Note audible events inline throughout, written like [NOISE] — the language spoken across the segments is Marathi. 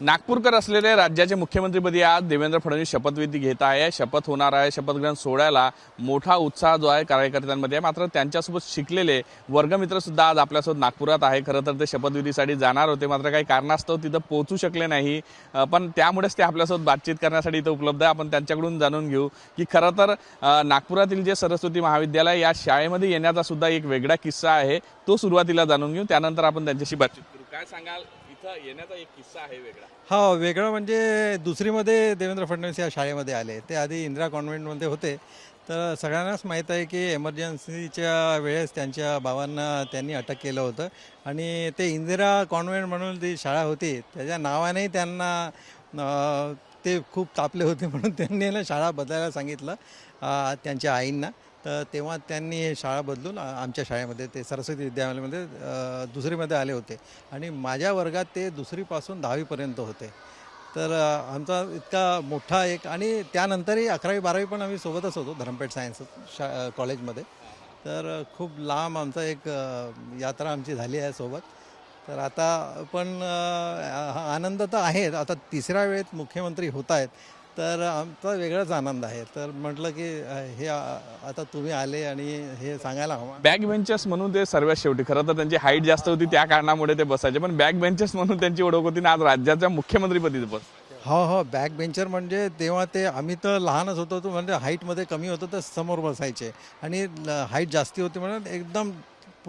नागपूरकर असलेले राज्याचे मुख्यमंत्रीपदी आज देवेंद्र फडणवीस शपथविधी घेत आहे. शपथ होणार आहे. शपथग्रहण सोहळ्याला मोठा उत्साह जो आहे कार्यकर्त्यांमध्ये आहे. मात्र त्यांच्यासोबत शिकलेले वर्गमित्रसुद्धा आज आपल्यासोबत नागपुरात आहे. खरं तर ते शपथविधीसाठी जाणार होते. मात्र काही कारणास्तव तिथं पोहोचू शकले नाही. पण त्यामुळेच ते आपल्यासोबत बातचीत करण्यासाठी इथं उपलब्ध आहे. आपण त्यांच्याकडून जाणून घेऊ की खरं तर नागपुरातील जे सरस्वती महाविद्यालय या शाळेमध्ये येण्याचा सुद्धा एक वेगळा किस्सा आहे. तो सुरुवातीला जाणून घेऊ. त्यानंतर आपण त्यांच्याशी बातचीत करू. काय सांगाल? इथं येण्याचा एक किस्सा आहे वेगळा. हा वेगळं म्हणजे दुसरीमध्ये देवेंद्र फडणवीस या शाळेमध्ये आले. ते आधी इंदिरा कॉन्व्हेंटमध्ये होते. तर सगळ्यांनाच माहीत आहे की एमर्जन्सीच्या वेळेस त्यांच्या भावांना त्यांनी अटक केलं होतं. आणि ते इंदिरा कॉन्व्हेंट म्हणून जी शाळा होती त्याच्या नावानेही त्यांना ते खूप तापले होते म्हणून त्यांनी ना शाळा बदलायला सांगितलं त्यांच्या आईंना. तर तेव्हा त्यांनी हे शाळा बदलून आमच्या शाळेमध्ये ते सरस्वती विद्यालयामध्ये दुसरीमध्ये आले होते. आणि माझ्या वर्गात ते दुसरीपासून दहावीपर्यंत होते. तर आमचा इतका मोठा एक आणि त्यानंतरही अकरावी बारावी पण आम्ही सोबतच होतो धरमपेठ सायन्स शा कॉलेजमध्ये. तर खूप लांब आमचा एक यात्रा आमची झाली आहे सोबत. तर आता पण आनंद तर आहेत. आता तिसऱ्या वेळेत मुख्यमंत्री होत आहेत. तर आमचा वेगळाच आनंद आहे. तर म्हटलं की हे आता तुम्ही आले आणि हे सांगायला हवं. बॅक बेंचर्स म्हणून ते सर्वात शेवटी. खरं तर त्यांची हाईट जास्त होती त्या कारणामुळे ते बसायचे पण बॅक बेंचर्स म्हणून त्यांची ओळख होती ना आज राज्याच्या मुख्यमंत्रीपदी बस. हो हो. बॅक बेंचर म्हणजे तेव्हा ते आम्ही तर लहानच होतो म्हणजे हाईटमध्ये कमी होतो तर समोर बसायचे. आणि हाईट जास्ती होती म्हणून एकदम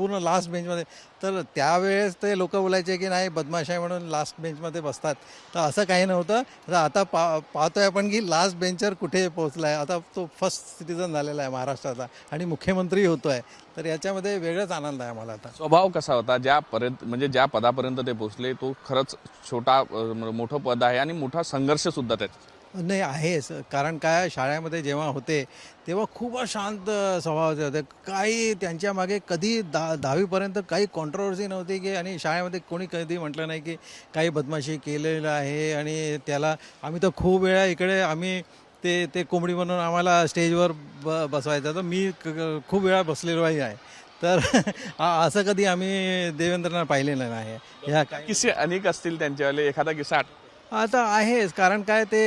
पूर्ण लास्ट बेंचमध्ये तर त्यावेळेस ते लोक बोलायचे की नाही बदमाश आहे म्हणून लास्ट बेंचमध्ये बसतात. तर असं काही नव्हतं. तर आता पा पाहतोय आपण की लास्ट बेंचर कुठे पोहोचला आहे आता तो फर्स्ट सिटीजन झालेला आहे महाराष्ट्राचा आणि मुख्यमंत्री होतो आहे तर याच्यामध्ये वेगळाच आनंद आहे मला आता. स्वभाव कसा होता? ज्यापर्यंत म्हणजे ज्या पदापर्यंत ते पोहोचले तो खरंच छोटा मोठं पद आहे आणि मोठा संघर्ष सुद्धा त्याचा नाही आहेच. कारण काय शाळेमध्ये जेव्हा होते तेव्हा खूपच शांत स्वभावाचे होते. काही त्यांच्या मागे कधी दहा दहावीपर्यंत काही कॉन्ट्रोवर्सी नव्हती की आणि शाळेमध्ये कोणी कधी म्हटलं नाही की काही बदमाशी केलेलं आहे आणि त्याला आम्ही तर खूप वेळा इकडे आम्ही ते ते कोंबडी म्हणून आम्हाला स्टेजवर ब बसवायचं. तर मी क- खूप वेळा बसलेलो आहे. तर [LAUGHS] असं कधी आम्ही देवेंद्रना पाहिलेलं नाही. ह्या किस्से अनेक असतील त्यांच्यावाले. एखादा किस्सा आता आहेच कारण काय ते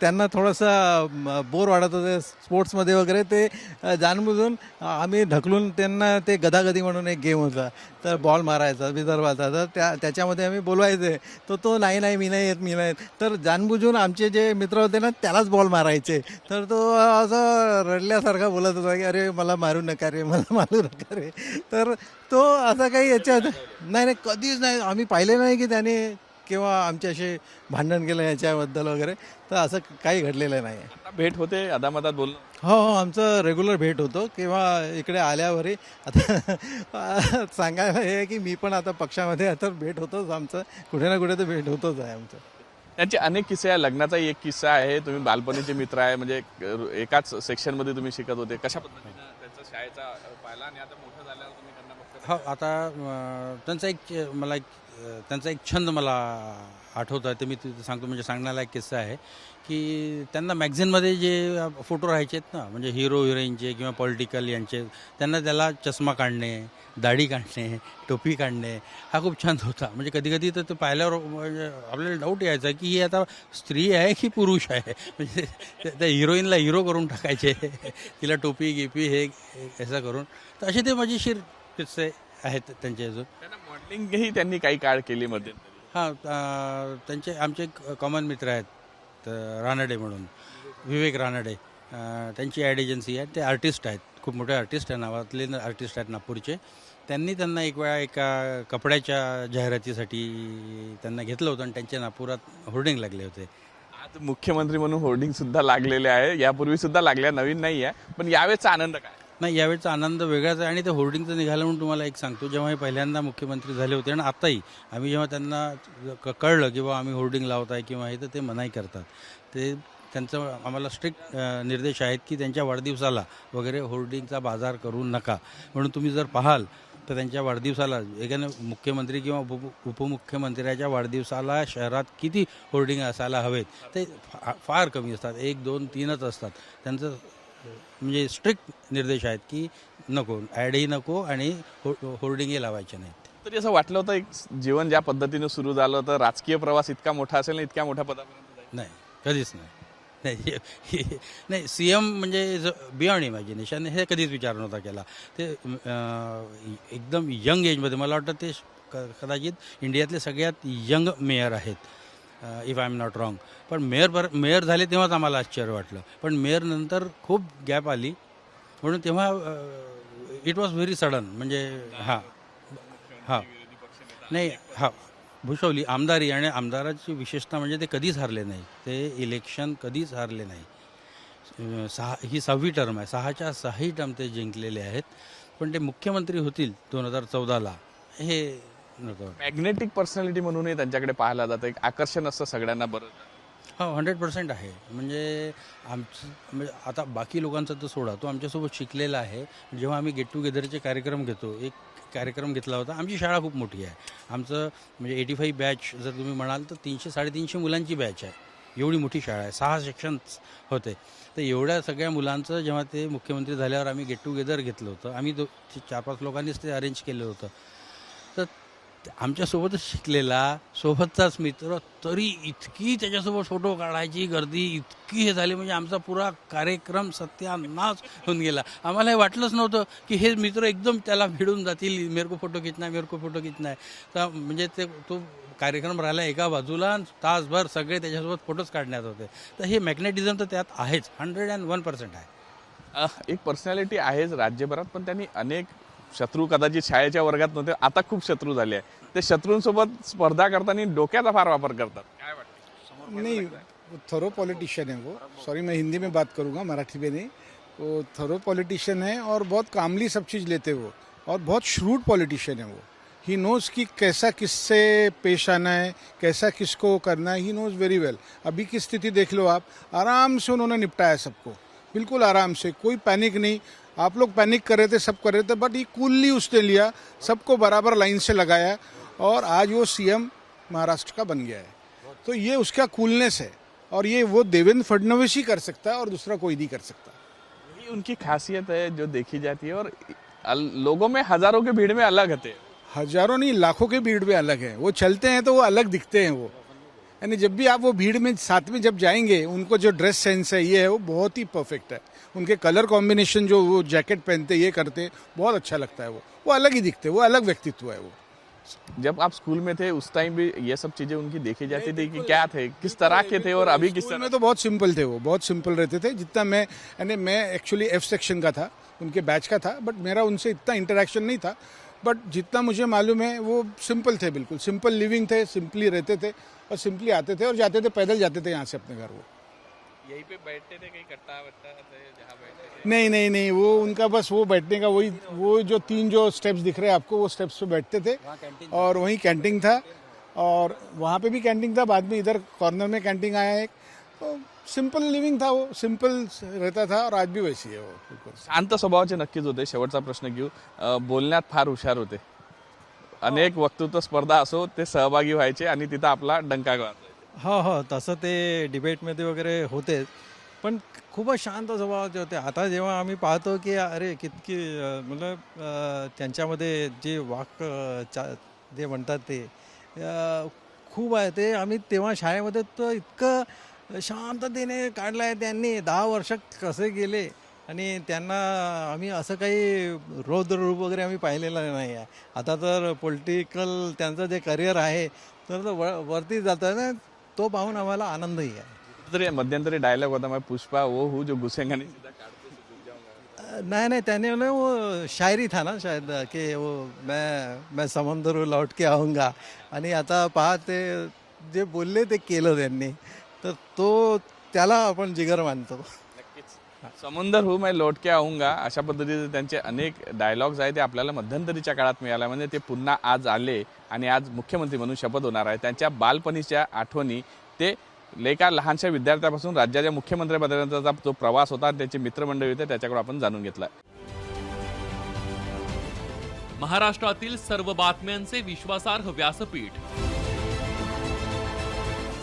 त्यांना थोडंसं बोर वाटत होते स्पोर्ट्समध्ये वगैरे ते जाणबुजून आम्ही ढकलून त्यांना ते गदागदी म्हणून एक गेम होता. तर बॉल मारायचा विदर्भाचा तर त्या त्याच्यामध्ये आम्ही बोलवायचे. तर तो नाही नाही मी नाही येत मी नाही येत. तर जाणबुजून आमचे जे मित्र होते ना त्यालाच बॉल मारायचे. तर तो असं रडल्यासारखा बोलत होता की अरे मला मारू नका रे मला मारू नका रे. तर तो असा काही याच्यात नाही नाही कधीच नाही. आम्ही पाहिले नाही की त्याने किंवा आमच्याशी भांडण केलं याच्याबद्दल वगैरे तर असं काही घडलेलं नाही. आहे आता भेट होते अदामदात बोलणं हो हो आमचं रेग्युलर भेट होतो किंवा इकडे आल्यावरही आता [LAUGHS] सांगायला हे आहे की मी पण आता पक्षामध्ये आता भेट होतोच आमचं. कुठे ना कुठे तर भेट होतोच आहे आमचं. त्यांचे अनेक किस्से आहे लग्नाचा एक किस्सा आहे. तुम्ही बालपणीचे मित्र आहे. म्हणजे एक- एकाच सेक्शनमध्ये तुम्ही शिकत होते. कशा पद्धतीनं त्यांचा शाळेचा पाहिला? आणि आता मोठं झाल्यावर तुम्ही त्यांना बघता हो आता अं, त्यांचा एक मला एक त्यांचा एक छंद मला आठवत आहे ते मी तिथे सांगतो म्हणजे सांगण्याला एक किस्सा आहे की त्यांना मॅगझिनमध्ये जे फोटो राहायचे आहेत ना म्हणजे हिरो हिरोईनचे किंवा पॉलिटिकल यांचे त्यांना त्याला चष्मा काढणे दाढी काढणे टोपी काढणे हा खूप छंद होता. म्हणजे कधी कधी तर ते पाहिल्यावर म्हणजे आपल्याला डाऊट यायचा की ही आता स्त्री आहे की पुरुष आहे? म्हणजे त्या- हिरोईनला हिरो करून टाकायचे. तिला टोपी गिपी हे हे असं करून. तर असे ते मजेशीर किस्से आहेत त्यांचे अजून. त्यांना मॉडेलिंगही त्यांनी काही काळ केली मध्ये. हां त्यांचे आमचे कॉमन मित्र आहेत रानडे म्हणून. विवेक रानडे. त्यांची ॲड एजन्सी आहे. ते आर्टिस्ट आहेत. खूप मोठे आर्टिस्ट आहे नावातले आर्टिस्ट आहेत नागपूरचे. त्यांनी त्यांना एक वेळा एका कपड्याच्या जाहिरातीसाठी त्यांना घेतलं होतं आणि त्यांच्या नागपुरात होर्डिंग लागले होते. आज मुख्यमंत्री म्हणून होर्डिंग सुद्धा लागलेले आहे. यापूर्वी सुद्धा लागल्या नवीन नाही आहे पण यावेळेचा आनंद काय? नाही यावेळचा आनंद वेगळाच आहे आणि ते होर्डिंगचं निघालं म्हणून तुम्हाला एक सांगतो. जेव्हा हे पहिल्यांदा मुख्यमंत्री झाले होते आणि आताही आम्ही जेव्हा त्यांना क- कळलं की बा आम्ही होर्डिंग लावत आहे किंवा हे तर ते मनाई करतात. ते त्यांचं आम्हाला स्ट्रिक्ट निर्देश आहेत की त्यांच्या वाढदिवसाला वगैरे होर्डिंगचा बाजार करू नका. म्हणून तुम्ही जर पाहाल तर त्यांच्या वाढदिवसाला एकाने मुख्यमंत्री किंवा उप उपमुख्यमंत्र्याच्या वाढदिवसाला शहरात किती होर्डिंग असायला हवेत ते फा- फार कमी असतात. एक दोन तीनच असतात. त्यांचं म्हणजे स्ट्रिक्ट निर्देश आहेत की नको ॲडही नको आणि हो होर्डिंगही लावायचे नाहीत. तरी असं वाटलं होतं एक जीवन ज्या पद्धतीने सुरू झालं होतं राजकीय प्रवास इतका मोठा असेल आणि इतक्या मोठ्या पदापर्यंत जाईल. नाही कधीच नाही. नाही नाही सी एम म्हणजे बियॉन्ड इमॅजिनेशन हे कधीच विचार नव्हता केला. ते अं, एकदम यंग एजमध्ये मला वाटतं ते क- कदाचित इंडियातले सगळ्यात यंग मेयर आहेत. If I am not wrong पण मेयर पर मेयर झाले तेव्हाच आम्हाला आश्चर्य वाटलं. पण मेयर नंतर खूप गॅप आली. म्हणून तेव्हा इट वॉज व्हेरी सडन म्हणजे हां. हां. नाही हां. भूषवली आमदारी आणि आमदाराची विशेषता म्हणजे ते कधीच हारले नाही. ते इलेक्शन कधीच हारले नाही. सहा ही सहावी टर्म आहे. सहाच्या सहाही टर्म ते जिंकलेले आहेत. पण ते मुख्यमंत्री होतील दोन हजार चौदाला. हे मॅग्नेटिक पर्सनॅलिटी म्हणूनही त्यांच्याकडे पाहायला जातं. एक आकर्षण असतं सगळ्यांना बरं. हो हंड्रेड पर्सेंट आहे. म्हणजे आमचं म्हणजे आता बाकी लोकांचा तर सोडा. तो आमच्यासोबत शिकलेला आहे. जेव्हा आम्ही गेट टुगेदरचे कार्यक्रम घेतो एक कार्यक्रम घेतला होता. आमची शाळा खूप मोठी आहे. आमचं म्हणजे एटी फाईव्ह बॅच जर तुम्ही म्हणाल तर तीनशे साडेतीनशे मुलांची बॅच आहे. एवढी मोठी शाळा आहे. सहा सेक्शन्स होते. तर एवढ्या सगळ्या मुलांचं जेव्हा ते मुख्यमंत्री झाल्यावर आम्ही गेट टुगेदर घेतलं होतं. आम्ही दो चार पाच लोकांनीच ते अरेंज केलं होतं. आमच्यासोबतच शिकलेला सोबतचाच मित्र तरी इतकी त्याच्यासोबत फोटो काढायची गर्दी इतकी हे झाली. म्हणजे आमचा पुरा कार्यक्रम सत्यानाश होऊन गेला. आम्हाला हे वाटलंच नव्हतं की हे मित्र एकदम त्याला भिडून जातील. मेरको फोटो खिचना मेरको फोटो खिचना तर म्हणजे ते तो कार्यक्रम राहिला एका बाजूला तासभर सगळे त्याच्यासोबत फोटोज काढण्यात होते. तर हे मॅग्नेटिझम तर त्यात आहेच. हंड्रेड अँड वन पर्सेंट आहे. एक पर्सनॅलिटी आहेच राज्यभरात पण त्यांनी अनेक शत्रू कदाचित शाळेच्या वर्गात नव्हते आता खूप शत्रू झाले आहे ते शत्रूंसोबत स्पर्धा करताना डोक्याचा फार वापर करतात. काय वाटतं? नहीं थरो पॉलिटिशियन है वो. सॉरी मैं हिंदी में बात करूंगा मराठी में नहीं. वो थरो पॉलिटिशियन है और बहुत कामली सब चीज़ लेते वो. और बहुत श्रूड पॉलिटिशियन है वो. ही नोज़ कि कैसा किससे पेश आना है कैसा किसको करना है ही नोज़ वेरी वेल अभी की स्थिति देख लो आप. आराम से उन्होंने निपटाया सबको. बिल्कुल आराम से कोई पैनिक नहीं. आप लोग पैनिक कर रहे थे सब कर रहे थे बट ये कूलली उसने लिया सबको बराबर लाइन से लगाया और आज वो सीएम महाराष्ट्र का बन गया है। तो ये उसका कूलनेस है और ये वो देवेंद्र फडणवीस ही कर सकता है और दूसरा कोई नहीं कर सकता। यही उनकी खासियत है जो देखी जाती है और लोगों में हज़ारों की भीड़ में अलग होते। हैं हज़ारों नहीं लाखों के भीड़ में अलग है। वो चलते हैं तो वो अलग दिखते हैं वो। यानी जब भी आप वो भीड़ में साथ में जब जाएँगे उनको जो ड्रेस सेंस है ये है वो बहुत ही परफेक्ट है। उनके कलर कॉम्बिनेशन जो वो जैकेट पहनते ये करते बहुत अच्छा लगता है वो। वो अलग ही दिखते वो अलग व्यक्तित्व है वो। जब आप स्कूल में थे उस टाइम भी ये सब चीज़ें उनकी देखी जाती थी कि क्या थे किस तरह के थे और अभी किस तरह में तो बहुत सिंपल थे वो बहुत सिंपल रहते थे। जितना मैं यानी मैं एक्चुअली एफ़ सेक्शन का था उनके बैच का था बट मेरा उनसे इतना इंटरेक्शन नहीं था। बट जितना मुझे मालूम है वो सिंपल थे बिल्कुल। सिंपल लिविंग थे सिंपली रहते थे। और सिंपली आते थे और जाते थे पैदल जाते थे यहाँ से अपने घर वो। यहीं पे बैठते थे कहीं कट्टा वट्टा जहाँ बैठते थे? नहीं नहीं नहीं वो उनका बस वो बैठने का वही वो जो तीन जो स्टेप्स दिख रहे हैं आपको वो स्टेप्स पे बैठते थे। और वहीं कैंटीन था। और वहाँ पे भी कैंटीन था बाद में इधर कॉर्नर में कैंटीन आया एक। तो सिंपल लिविंग था वो सिंपल रहता था और आज भी वैसी है वो बिल्कुल। शांत स्वभावाचे नक्कीच होते शेवटचा प्रश्न घेऊ अं, बोलण्यात फार हुशार होते। अनेक वक्तृत्व स्पर्धा असो ते सहभागी व्हायचे आणि तिथं आपला डंका गावायचा हो हो तसं ते डिबेटमध्ये वगैरे होतेच पण खूपच शांत स्वभावाचे होते. आता जेव्हा आम्ही पाहतो की अरे कितकी मतलब त्यांच्यामध्ये जे वाक चा जे म्हणतात ते खूप आहे. ते आम्ही तेव्हा शाळेमध्ये तर इतकं शांततेने काढलं आहे त्यांनी. दहा वर्ष कसे गेले? आणि त्यांना आम्ही असं काही रौद्र रूप वगैरे आम्ही पाहिलेलं नाही आहे. आता तर पॉलिटिकल त्यांचं जे करिअर आहे तर तो वर वरती जातं ना तो पाहून आम्हाला आनंदही आहे. तरी मध्यंतरी डायलॉग होता मैं पुष्पा वो हूँ जो घुसेंगा नहीं नहीं नहीं त्याने बोले वो शायरी था ना शायद कि वो मैं मैं समंदर लौट के आऊँगा. आणि आता पहा ते जे बोलले ते केलं त्यांनी. तर तो त्याला आपण जिगर मानतो. समुंदर हूँ मैं लौट के आऊंगा. अशा पद्धतीचे त्यांचे अनेक डायलॉग्स आहेत ते आपल्याला मध्यंतरीच्या काळात मिळाल्या. म्हणजे ते पुन्हा आज आले आणि आज मुख्यमंत्री म्हणून शपथ होणार आहे. त्यांच्या बालपणीच्या आठवणी ते लेका लहानशा विद्यार्थ्यापासून राज्याच्या मुख्यमंत्र्यापर्यंतचा जो प्रवास होता त्याचे मित्रमंडळी होते त्याच्याकडून आपण जाणून घेतला. महाराष्ट्रातील सर्व बातम्यांचे विश्वासार्ह व्यासपीठ